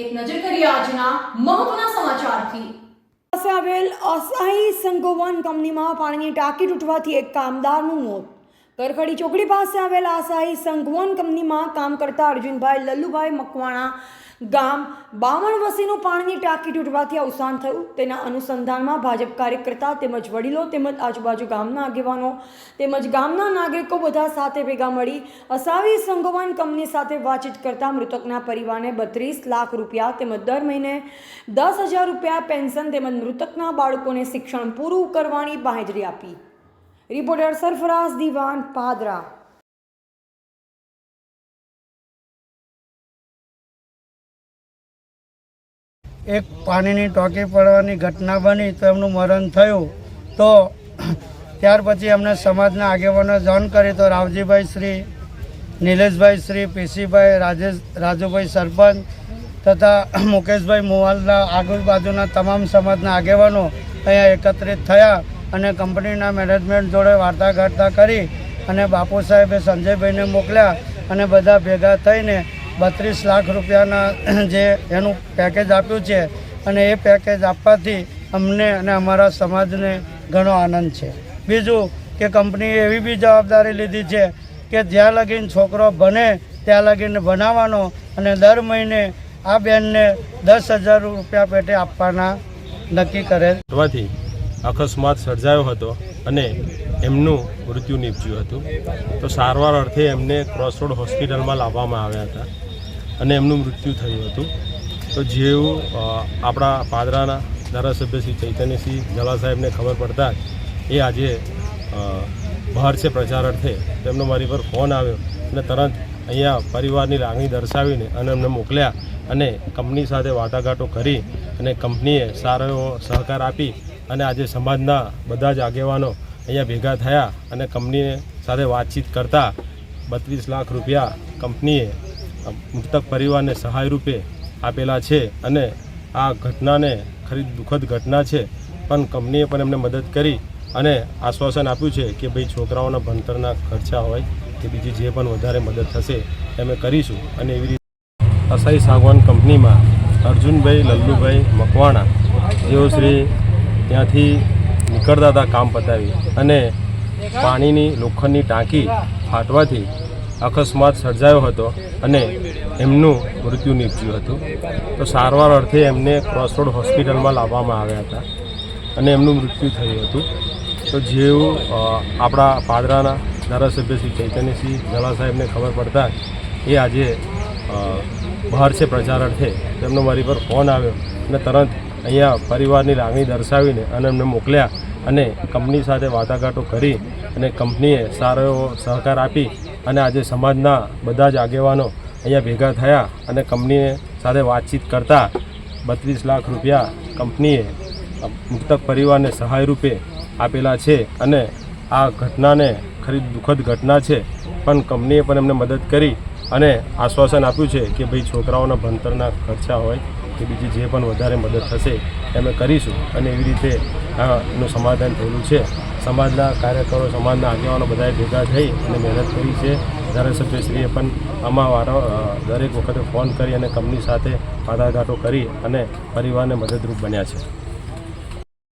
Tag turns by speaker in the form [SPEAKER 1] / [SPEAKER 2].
[SPEAKER 1] એક નજર કરીએ આજના મહત્વના સમાચારથી.
[SPEAKER 2] પાસે આવેલ અસાહી સંગોવન કંપનીમાં પાણીની ટાંકી તૂટવાથી એક કામદારનું મોત. કરખડી ચોકડી પાસે આવેલા આસાહી સંગવન કંપનીમાં કામ કરતા અર્જુનભાઈ લલ્લુભાઈ મકવાણા ગામ બામણ વસીનું પાણીની ટાંકી તૂટવાથી અવસાન થયું. તેના અનુસંધાનમાં ભાજપ કાર્યકર્તા તેમજ વડીલો તેમજ આજુબાજુ ગામના આગેવાનો તેમજ ગામના નાગરિકો બધા સાથે ભેગા મળી અસાવી સંગોવન કંપની સાથે વાતચીત કરતા મૃતકના પરિવારને બત્રીસ લાખ રૂપિયા તેમજ દર મહિને દસ હજાર રૂપિયા પેન્શન તેમજ મૃતકના બાળકોને શિક્ષણ પૂરું કરવાની બાંહેધરી આપી. રિપોર્ટર સરફરાઝ દિવાન પાદરા
[SPEAKER 3] એક પાણીની ટોકી પડવાની ઘટના બની તો એમનું મરણ થયું. તો ત્યાર પછી અમને સમાજના આગેવાનો જાણ કરી તો રાવજીભાઈ શ્રી, નિલેશભાઈ શ્રી, પીસીભાઈ, રાજેશ, રાજુભાઈ સરપંચ તથા મુકેશભાઈ મોવાલના આજુબાજુના તમામ સમાજના આગેવાનો અહીંયા એકત્રિત થયા. અને કંપનીના મેનેજમેન્ટ જોડે વાર્તાઘાટતા કરી અને બાપુ સાહેબે સંજયભાઈને મોકલ્યા અને બધા ભેગા થઈને બત્રીસ લાખ રૂપિયાના જે એનું પેકેજ આપ્યું છે અને એ પેકેજ આપવાથી અમને અને અમારા સમાજને ઘણો આનંદ છે. બીજું કે કંપનીએ એવી બી જવાબદારી લીધી છે કે જ્યાં લગીને છોકરો ભણે, ત્યાં લગીને બનાવવાનો અને દર મહિને આ બેનને દસ હજાર રૂપિયા પેટે આપવાના નક્કી કરેલ.
[SPEAKER 4] થવાથી અકસ્માત સર્જાયો હતો અને એમનું મૃત્યુ નીપજ્યું હતું. તો સારવાર અર્થે એમને ક્રોસરોડ હોસ્પિટલમાં લાવવામાં આવ્યા હતા અને એમનું મૃત્યુ થયું હતું. તો જેવું આપણા પાદરાના ધારાસભ્ય શ્રી ચૈતન્યસિંહ ઝાલા સાહેબને ખબર પડતા જ એ આજે બહાર છે પ્રચાર અર્થે. તેમનો મારી પર ફોન આવ્યો અને તરત અહીંયા પરિવારની લાગણી દર્શાવીને અને એમને મોકલ્યા અને કંપની સાથે વાટાઘાટો કરી અને કંપનીએ સારો એવો સહકાર આપી અને આજે સમાજના બધા જ આગેવાનો અહીંયા ભેગા થયા અને કંપની સાથે વાતચીત કરતા બત્રીસ લાખ રૂપિયા કંપનીએ મૃતક પરિવારને સહાય રૂપે આપેલા છે અને આ ઘટનાને ખરી દુઃખદ ઘટના છે. પણ કંપનીએ પણ એમને મદદ કરી અને આશ્વાસન આપ્યું છે કે ભાઈ છોકરાઓના ભણતરના ખર્ચા હોય કે બીજી જે પણ વધારે મદદ થશે અમે કરીશું. અને એવી રીતે અસાઈ સાગવાન કંપનીમાં અર્જુનભાઈ, લલ્લુભાઈ મકવાણા, જેઓ શ્રી ત્યાંથી નીકળતા હતા કામ પતાવી અને પાણીની લોખંડની ટાંકી ફાટવાથી અકસ્માત સર્જાયો હતો અને એમનું મૃત્યુ નીપજ્યું હતું. તો સારવાર અર્થે એમને ક્રોસરોડ હોસ્પિટલમાં લાવવામાં આવ્યા હતા અને એમનું મૃત્યુ થયું હતું. તો જેવું આપણા પાદરાના ધારાસભ્ય શ્રી ચૈતન્યસિંહ ઝાલા સાહેબને ખબર પડતા એ આજે બહાર છે પ્રચાર અર્થે તેમનો મારી પર ફોન આવ્યો અને તરત અહીંયા પરિવારની લાગણી દર્શાવીને અને એમને મોકલ્યા અને કંપની સાથે વાટાઘાટો કરી અને કંપનીએ સારો એવો સહકાર આપી અને આજે સમાજના બધા જ આગેવાનો અહીંયા ભેગા થયા અને કંપનીએ સાથે વાતચીત કરતા બત્રીસ લાખ રૂપિયા કંપનીએ મૃતક પરિવારને સહાય રૂપે આપેલા છે અને આ ઘટનાને ખરી દુઃખદ ઘટના છે. પણ કંપનીએ પણ એમને મદદ કરી અને આશ્વાસન આપ્યું છે કે ભાઈ છોકરાઓના ભણતરના ખર્ચા હોય કે બીજી જે પણ વધારે મદદ થશે અમે કરીશું. અને એવી રીતે આનું સમાધાન થયેલું છે. સમાજના કાર્યકરો, સમાજના આગેવાનો બધાએ ભેગા થઈ અને મહેનત કરી છે. ધારાસભ્યશ્રીએ પણ આમાં વારો દરેક વખતે ફોન કરી અને કંપની સાથે વાટાઘાટો કરી અને પરિવારને મદદરૂપ બન્યા છે.